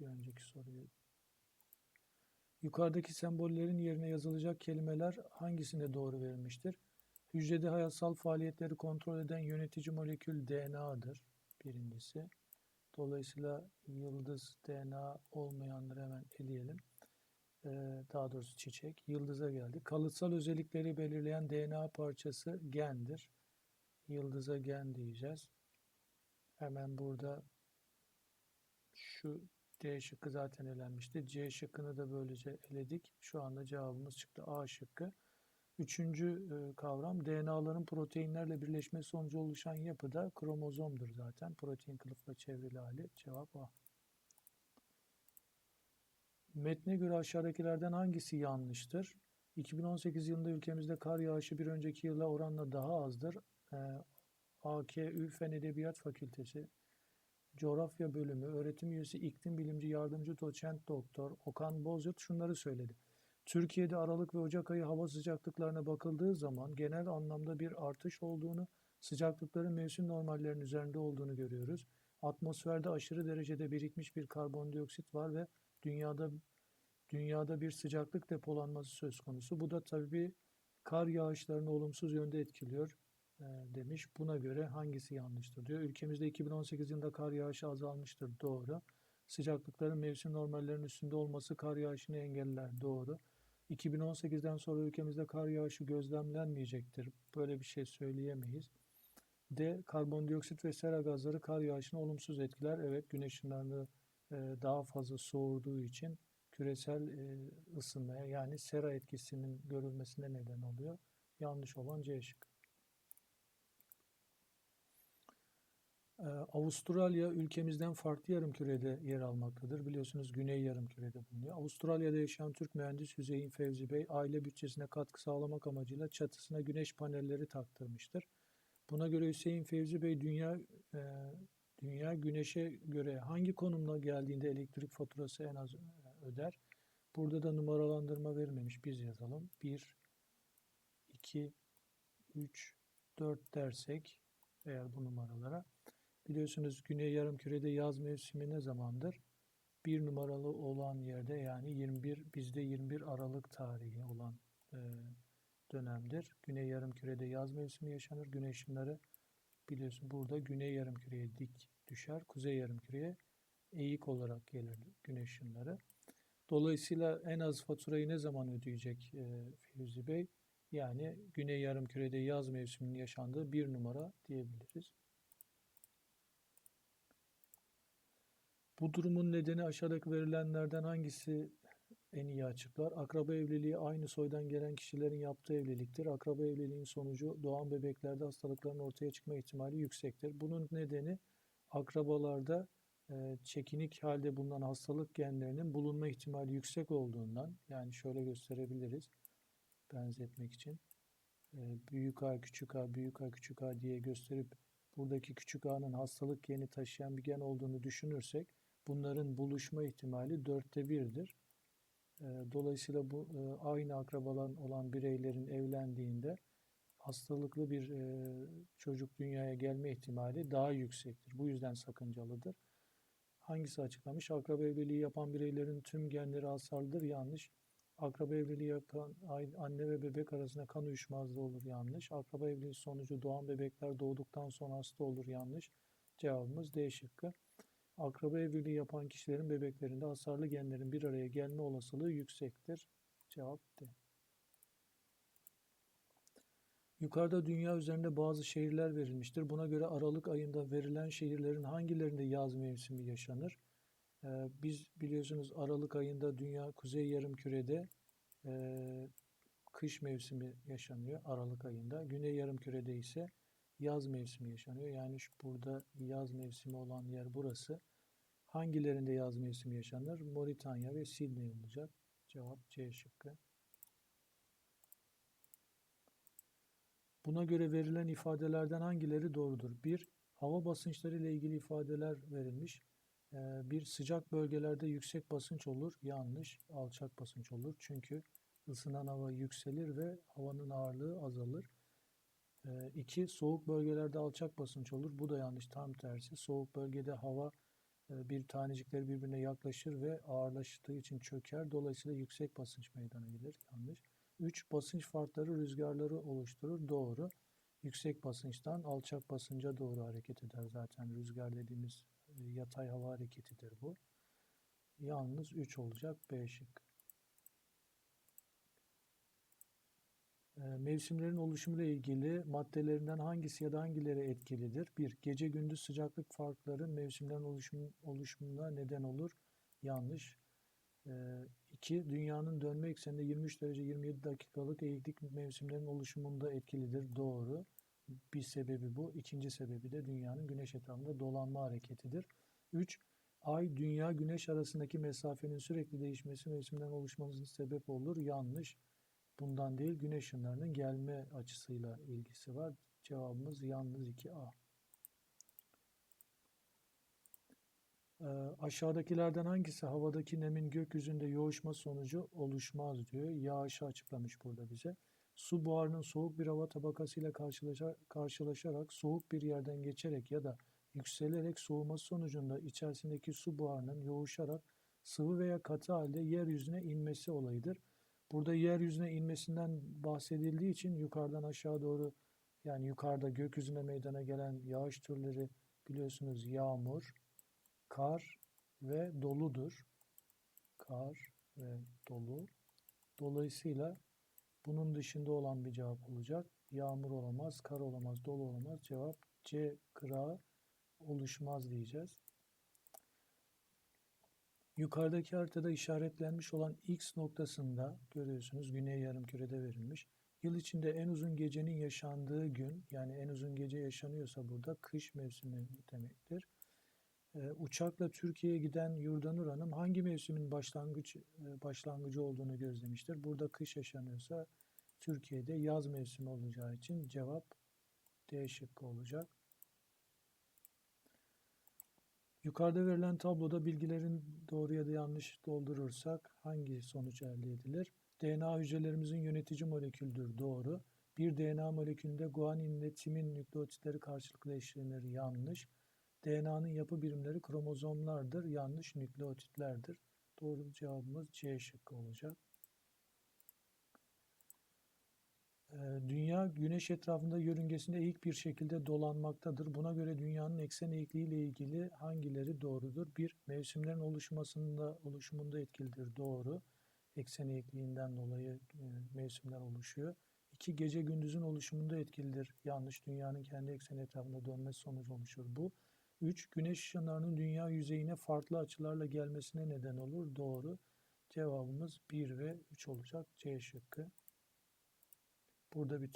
Bir önceki soruyu. Yukarıdaki sembollerin yerine yazılacak kelimeler hangisine doğru verilmiştir? Hücrede hayatsal faaliyetleri kontrol eden yönetici molekül DNA'dır birincisi. Dolayısıyla yıldız DNA olmayanları hemen eleyelim. Ee, daha doğrusu çiçek. Yıldıza geldi. Kalıtsal özellikleri belirleyen DNA parçası gendir. Yıldıza gen diyeceğiz. Hemen burada şu D şıkkı zaten elenmişti. C şıkkını da böylece eledik. Şu anda cevabımız çıktı. A şıkkı. Üçüncü e, kavram DNA'ların proteinlerle birleşmesi sonucu oluşan yapı da kromozomdur zaten. Protein kılıfla çevrili hali. Cevap A. Metne göre aşağıdakilerden hangisi yanlıştır? 2018 yılında ülkemizde kar yağışı bir önceki yıla oranla daha azdır. Ee, AKÜ Fen Edebiyat Fakültesi Coğrafya Bölümü öğretim üyesi iklim bilimci yardımcı doçent doktor Okan Bozyurt şunları söyledi. Türkiye'de Aralık ve Ocak ayı hava sıcaklıklarına bakıldığı zaman genel anlamda bir artış olduğunu, sıcaklıkların mevsim normallerinin üzerinde olduğunu görüyoruz. Atmosferde aşırı derecede birikmiş bir karbondioksit var ve dünyada dünyada bir sıcaklık depolanması söz konusu. Bu da tabii kar yağışlarını olumsuz yönde etkiliyor demiş. Buna göre hangisi yanlıştır diyor. Ülkemizde 2018 yılında kar yağışı azalmıştır. Doğru. Sıcaklıkların mevsim normallerinin üstünde olması kar yağışını engeller. Doğru. 2018'den sonra ülkemizde kar yağışı gözlemlenmeyecektir. Böyle bir şey söyleyemeyiz. D. Karbondioksit ve sera gazları kar yağışını olumsuz etkiler. Evet güneş ışınlarını daha fazla soğurduğu için küresel ısınmaya yani sera etkisinin görülmesine neden oluyor. Yanlış olan C şıkkı. Avustralya ülkemizden farklı yarımkürede yer almaktadır. Biliyorsunuz güney yarımkürede bulunuyor. Avustralya'da yaşayan Türk mühendis Hüseyin Fevzi Bey aile bütçesine katkı sağlamak amacıyla çatısına güneş panelleri taktırmıştır. Buna göre Hüseyin Fevzi Bey dünya e, dünya güneşe göre hangi konumla geldiğinde elektrik faturası en az e, öder? Burada da numaralandırma verilmemiş. Biz yazalım. 1 2 3 4 dersek eğer bu numaralara Biliyorsunuz Güney Yarımküre'de yaz mevsimi ne zamandır? Bir numaralı olan yerde yani 21 bizde 21 Aralık tarihi olan e, dönemdir. Güney Yarımküre'de yaz mevsimi yaşanır. Güneş ışınları biliyorsun burada Güney Yarımküre'ye dik düşer. Kuzey Yarımküre'ye eğik olarak gelir güneş ışınları. Dolayısıyla en az faturayı ne zaman ödeyecek e, Firuzi Bey? Yani Güney Yarımküre'de yaz mevsiminin yaşandığı bir numara diyebiliriz. Bu durumun nedeni aşağıdaki verilenlerden hangisi en iyi açıklar? Akraba evliliği aynı soydan gelen kişilerin yaptığı evliliktir. Akraba evliliğin sonucu doğan bebeklerde hastalıkların ortaya çıkma ihtimali yüksektir. Bunun nedeni akrabalarda e, çekinik halde bulunan hastalık genlerinin bulunma ihtimali yüksek olduğundan yani şöyle gösterebiliriz benzetmek için. E, büyük A, küçük A, büyük A, küçük A diye gösterip buradaki küçük A'nın hastalık geni taşıyan bir gen olduğunu düşünürsek bunların buluşma ihtimali dörtte birdir. Ee, dolayısıyla bu e, aynı akrabalan olan bireylerin evlendiğinde hastalıklı bir e, çocuk dünyaya gelme ihtimali daha yüksektir. Bu yüzden sakıncalıdır. Hangisi açıklamış? Akraba evliliği yapan bireylerin tüm genleri hasarlıdır. Yanlış. Akraba evliliği yapan anne ve bebek arasında kan uyuşmazlığı olur. Yanlış. Akraba evliliği sonucu doğan bebekler doğduktan sonra hasta olur. Yanlış. Cevabımız D şıkkı. Akraba evliliği yapan kişilerin bebeklerinde hasarlı genlerin bir araya gelme olasılığı yüksektir. Cevap D. Yukarıda dünya üzerinde bazı şehirler verilmiştir. Buna göre Aralık ayında verilen şehirlerin hangilerinde yaz mevsimi yaşanır? Ee, biz biliyorsunuz Aralık ayında dünya kuzey yarımkürede e, kış mevsimi yaşanıyor Aralık ayında. Güney yarımkürede ise yaz mevsimi yaşanıyor. Yani şu burada yaz mevsimi olan yer burası. Hangilerinde yaz mevsimi yaşanır? Moritanya ve Sydney olacak. Cevap C şıkkı. Buna göre verilen ifadelerden hangileri doğrudur? 1. Hava basınçları ile ilgili ifadeler verilmiş. Ee, bir sıcak bölgelerde yüksek basınç olur. Yanlış. Alçak basınç olur. Çünkü ısınan hava yükselir ve havanın ağırlığı azalır. 2. Ee, soğuk bölgelerde alçak basınç olur. Bu da yanlış. Tam tersi. Soğuk bölgede hava e, bir tanecikleri birbirine yaklaşır ve ağırlaştığı için çöker. Dolayısıyla yüksek basınç meydana gelir. Yanlış. 3. Basınç farkları rüzgarları oluşturur. Doğru. Yüksek basınçtan alçak basınca doğru hareket eder. Zaten rüzgar dediğimiz e, yatay hava hareketidir bu. Yalnız 3 olacak. B şıkkı. Mevsimlerin oluşumuyla ilgili maddelerinden hangisi ya da hangileri etkilidir? 1. Gece gündüz sıcaklık farkları mevsimlerin oluşum, oluşumuna neden olur. Yanlış. 2. Dünyanın dönme ekseninde 23 derece 27 dakikalık eğiklik mevsimlerin oluşumunda etkilidir. Doğru. Bir sebebi bu. İkinci sebebi de dünyanın güneş etrafında dolanma hareketidir. 3. Ay, dünya, güneş arasındaki mesafenin sürekli değişmesi mevsimlerin oluşmasına sebep olur. Yanlış. Bundan değil, güneş ışınlarının gelme açısıyla ilgisi var. Cevabımız yalnız 2A. Ee, aşağıdakilerden hangisi havadaki nemin gökyüzünde yoğuşma sonucu oluşmaz diyor. Yağışı açıklamış burada bize. Su buharının soğuk bir hava tabakasıyla karşılaşa, karşılaşarak soğuk bir yerden geçerek ya da yükselerek soğuması sonucunda içerisindeki su buharının yoğuşarak sıvı veya katı halde yeryüzüne inmesi olayıdır. Burada yeryüzüne inmesinden bahsedildiği için yukarıdan aşağı doğru yani yukarıda gökyüzüne meydana gelen yağış türleri biliyorsunuz yağmur, kar ve doludur. Kar ve dolu. Dolayısıyla bunun dışında olan bir cevap olacak. Yağmur olamaz, kar olamaz, dolu olamaz. Cevap C kırağı oluşmaz diyeceğiz. Yukarıdaki haritada işaretlenmiş olan X noktasında görüyorsunuz güney yarımkürede verilmiş. Yıl içinde en uzun gecenin yaşandığı gün yani en uzun gece yaşanıyorsa burada kış mevsimi demektir. Ee, uçakla Türkiye'ye giden Yurdanur Hanım hangi mevsimin başlangıç e, başlangıcı olduğunu gözlemiştir. Burada kış yaşanıyorsa Türkiye'de yaz mevsimi olacağı için cevap D şıkkı olacak. Yukarıda verilen tabloda bilgilerin doğru ya da yanlış doldurursak hangi sonuç elde edilir? DNA hücrelerimizin yönetici moleküldür. Doğru. Bir DNA molekülünde guanin ile timin nükleotitleri karşılıklı eşlenir. Yanlış. DNA'nın yapı birimleri kromozomlardır. Yanlış nükleotitlerdir. Doğru cevabımız C şıkkı olacak. Ee, güneş etrafında yörüngesinde eğik bir şekilde dolanmaktadır. Buna göre dünyanın eksen eğikliği ile ilgili hangileri doğrudur? 1. Mevsimlerin oluşmasında oluşumunda etkilidir. Doğru. Eksen eğikliğinden dolayı e, mevsimler oluşuyor. 2. Gece gündüzün oluşumunda etkilidir. Yanlış. Dünyanın kendi ekseni etrafında dönmesi sonucu oluşur bu. 3. Güneş ışınlarının dünya yüzeyine farklı açılarla gelmesine neden olur. Doğru. Cevabımız 1 ve 3 olacak. C şıkkı. Burada bitiyor.